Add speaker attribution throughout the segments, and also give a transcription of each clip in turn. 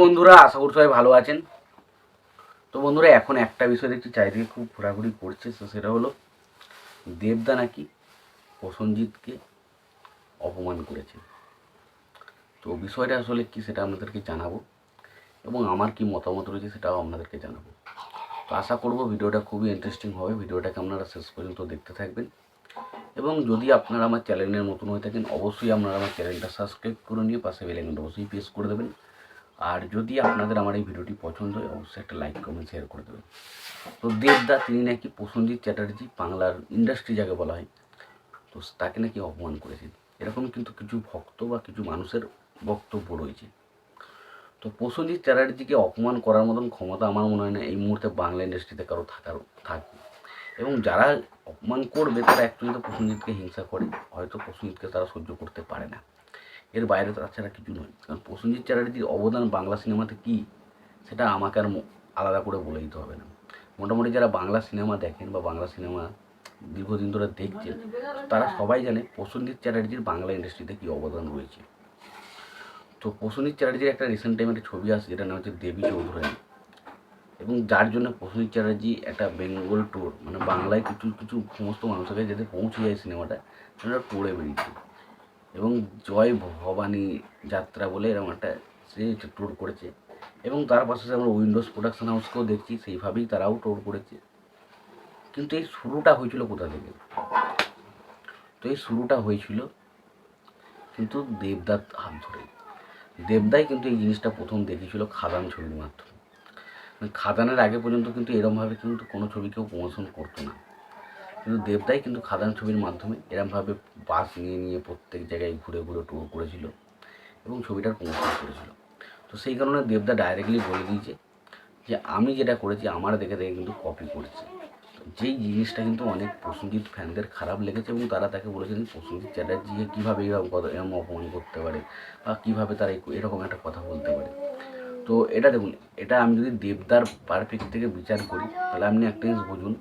Speaker 1: বন্ধুরা, আশা করি সবাই ভালো আছেন। তো বন্ধুরা, এখন একটা বিষয় দেখছি, চারিদিকে খুব ঘোরাঘুরি করছে, তো সেটা হলো দেবদা নাকি প্রসঞ্জিৎকে অপমান করেছে। তো বিষয়টা আসলে কি সেটা আপনাদেরকে জানাব এবং আমার কি মতামত রয়েছে সেটাও আপনাদেরকে জানাব। তো আশা করব ভিডিওটা খুবই ইন্টারেস্টিং হবে, ভিডিওটাকে আপনারা শেষ পর্যন্ত দেখতে থাকবেন। এবং যদি আপনারা আমার চ্যানেলের নতুন হয়ে থাকেন, অবশ্যই আপনারা আমার চ্যানেলটা সাবস্ক্রাইব করে নিয়ে পাশে বেলাইকনটা অবশ্যই প্রেস করে দেবেন। আর যদি আপনাদের আমার এই ভিডিওটি পছন্দ হয়, অবশ্যই একটা লাইক কমেন্ট শেয়ার করে দেবেন। তো দেবদা, তিনি নাকি প্রসেনজিৎ চ্যাটার্জি বাংলার ইন্ডাস্ট্রি যাকে বলা হয়, তো তাকে নাকি অপমান করেছেন। এরকম কিন্তু কিছু ভক্ত বা কিছু মানুষের বক্তব্য রয়েছে। তো প্রসেনজিৎ চ্যাটার্জিকে অপমান করার মতন ক্ষমতা আমার মনে হয় না এই মুহূর্তে বাংলা ইন্ডাস্ট্রিতে কারও থাকার, থাকবে। এবং যারা অপমান করবে, তারা অ্যাকচুয়ালি তো প্রসেনজিৎকে হিংসা করে, হয়তো প্রসেনজিৎকে তারা সহ্য করতে পারে না। এর বাইরে তাছাড়া কিছু নয়। কারণ প্রসেনজিৎ চ্যাটার্জির অবদান বাংলা সিনেমাতে কী, সেটা আমাকে আর আলাদা করে বলে দিতে হবে না। মোটামুটি যারা বাংলা সিনেমা দেখেন বা বাংলা সিনেমা দীর্ঘদিন ধরে দেখছেন, তারা সবাই জানে প্রসেনজিৎ চ্যাটার্জির বাংলা ইন্ডাস্ট্রিতে কী অবদান রয়েছে। তো প্রসেনজিৎ চ্যাটার্জির একটা রিসেন্ট টাইমে একটা ছবি আসছে যেটা নাম হচ্ছে দেবী চৌধুরানী। এবং যার জন্য প্রসেনজিৎ চ্যাটার্জি একটা বেঙ্গল ট্যুর মানে বাংলায় কিছু কিছু সমস্ত মানুষের কাছে যাতে পৌঁছে যায় সিনেমাটা, সেটা ট্যুরে বেরিয়েছে। এবং জয় ভবানী যাত্রা বলে এরকম একটা সে ট্যুর করেছে। এবং তার পাশাপাশি আমরা উইন্ডোজ প্রোডাকশন হাউসকেও দেখছি, সেইভাবেই তারাও ট্যুর করেছে। কিন্তু এই শুরুটা হয়েছিল কোথা থেকে? তো এই শুরুটা হয়েছিল কিন্তু দেবদার হাত ধরে। দেবদাই কিন্তু এই জিনিসটা প্রথম দেখিয়েছিল খাদান ছবির মাধ্যমে। মানে খাদানের আগে পর্যন্ত কিন্তু এরমভাবে কিন্তু কোনো ছবি কেউ প্রমোশন করতো না। কিন্তু দেবদাই কিন্তু খাদান ছবির মাধ্যমে এরমভাবে বাস নিয়ে নিয়ে প্রত্যেক জায়গায় ঘুরে ঘুরে টুর করেছিল এবং ছবিটার প্রমোশন করেছিল। তো সেই কারণে দেবদা ডাইরেক্টলি বলে দিয়েছে যে, আমি যেটা করেছি, আমার দেখে দেখে কিন্তু কপি করেছে। যেই জিনিসটা কিন্তু অনেক প্রসেনজিৎ ফ্যানদের খারাপ লেগেছে এবং তারা তাকে বলেছেন প্রসেনজিৎ চ্যাটার্জিকে কীভাবে এরকম কথা এরকম অপমান করতে পারে বা কীভাবে তারা এরকম একটা কথা বলতে পারে? তো এটা দেখুন, এটা আমি যদি দেবদার পারফেক্ট থেকে বিচার করি, তাহলে আপনি একটা জিনিস বুঝুন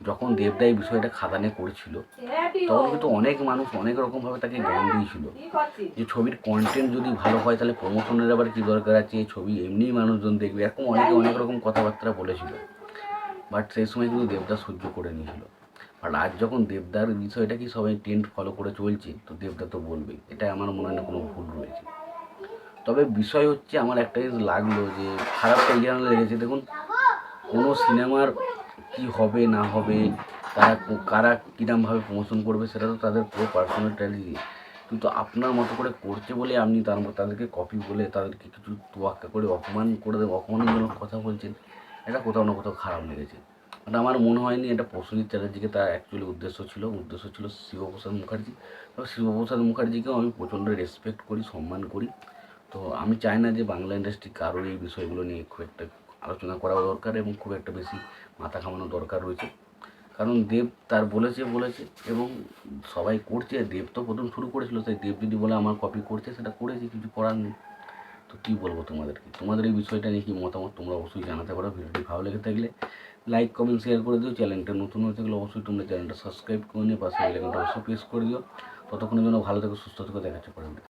Speaker 1: যখন দেবদা এই বিষয়টা খাদানে করেছিল তখন কিন্তু অনেক মানুষ অনেক রকমভাবে তাকে জ্ঞান দিয়েছিল। যে ছবির কন্টেন্ট যদি ভালো হয় তাহলে প্রমোশনের আবার কী দরকার আছে? এই ছবি এমনিই মানুষজন দেখবে। এরকম অনেকে অনেক রকম কথাবার্তা বলেছিল। বাট সেই সময় কিন্তু দেবদা সহ্য করে নিয়েছিল। আর আজ যখন দেবদার বিষয়টা কি সবাই ট্রেন্ড ফলো করে চলছে তো দেবদা তো বলবেই এটা আমার মনে হয় না কোনো ভুল রয়েছে। তবে বিষয় হচ্ছে আমার একটা জিনিস লাগল যে খারাপটা এই জন্য লেগেছে দেখুন কোনো সিনেমার কি হবে, না হবে, তারা কারা কীরমভাবে প্রমোশন করবে সেটা তো তাদের পুরো পার্সোনাল ট্র্যাটেজি কিন্তু আপনার মতো করে করছে বলে আপনি তার তাদেরকে কপি বলে তাদেরকে কিছু তোয়াক্কা করে অপমান করে দেবে, অপমানজনক কথা বলছেন, এটা কোথাও না কোথাও খারাপ লেগেছে। মানে আমার মনে হয়নি এটা প্রসেনজিৎ চ্যাটার্জিকে তার অ্যাকচুয়ালি উদ্দেশ্য ছিল উদ্দেশ্য ছিল শিবপ্রসাদ মুখার্জি। তবে শিবপ্রসাদ মুখার্জিকেও আমি প্রচণ্ড রেসপেক্ট করি, সম্মান করি। তো আমি চাই না যে বাংলা ইন্ডাস্ট্রি কারোর এই বিষয়গুলো নিয়ে খুব একটা আলোচনা করা দরকার এবং খুব একটা বেশি মাথা ঘামানো দরকার রয়েছে। কারণ দেব তার বলেছে বলেছে এবং সবাই করছে। দেব তো প্রথম শুরু করেছিল, তাই দেব যদি বলে আমার কপি করছে, সেটা করেছে, কিছু করার নেই। তো কী বলব তোমাদেরকে? তোমাদের এই বিষয়টা নিয়ে কী মতামত তোমরা অবশ্যই জানাতে পারো। ভিডিওটি ভালো লেগে থাকলে লাইক কমেন্ট শেয়ার করে দিও। চ্যানেলটা নতুন হয়ে থাকলে অবশ্যই তোমরা চ্যানেলটা সাবস্ক্রাইব করে নিয়ে পাশে অবশ্যই প্রেস করে দিও। ততক্ষণের জন্য ভালো থেকে, সুস্থ থেকো। দেখাচ্ছে পরে